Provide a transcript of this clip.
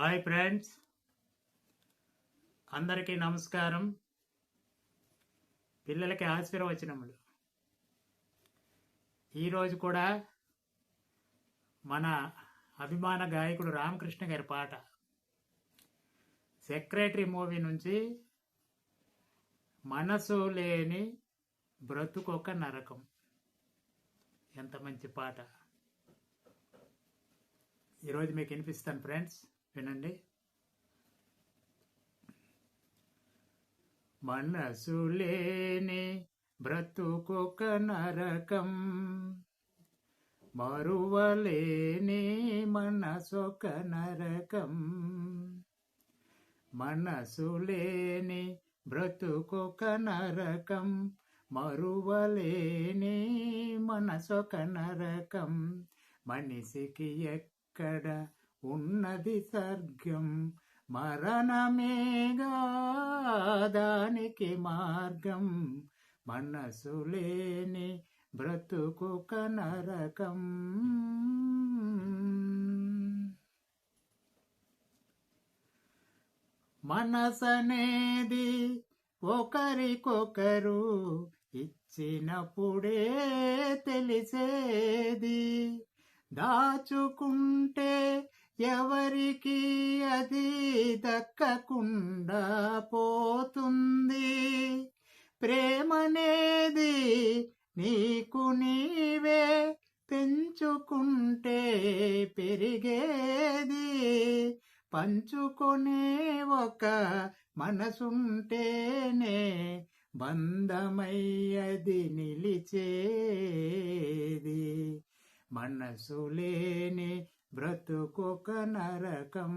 Hi friends. అందరికీ నమస్కారం. పిల్లలకి ఆశీర్వచనములు. ఈరోజు కూడా మన అభిమాన గాయకుడు రామకృష్ణ గారి పాట. సెక్రటరీ మూవీ నుంచి మనసు లేని బ్రతుకొక నరకం. ఎంత మంచి పాట. ఈరోజు మీకు వినిపిస్తాను ఫ్రెండ్స్. వినండి. మనసు లేని బ్రతుకొక నరకం మరువలేని మనసొక నరకం. మనసు లేని బ్రతుకొక నరకం మరువలేని మనసొక నరకం. మనిషికి ఎక్కడ ఉన్నది సర్గం మరణమేగా దానికి మార్గం. మనసు లేని బ్రతుకు నరకం మనసనేది ఒకరికొకరు ఇచ్చినప్పుడే తెలిసేది. దాచుకుంటే ఎవరికి అది దక్కకుండా పోతుంది? ప్రేమనేది నీకు నీవే పెంచుకుంటే పెరిగేది. పంచుకొనే ఒక మనసుంటేనే బంధమయ్యది నిలిచేది. మనసు లేని బ్రతుకొక నరకం.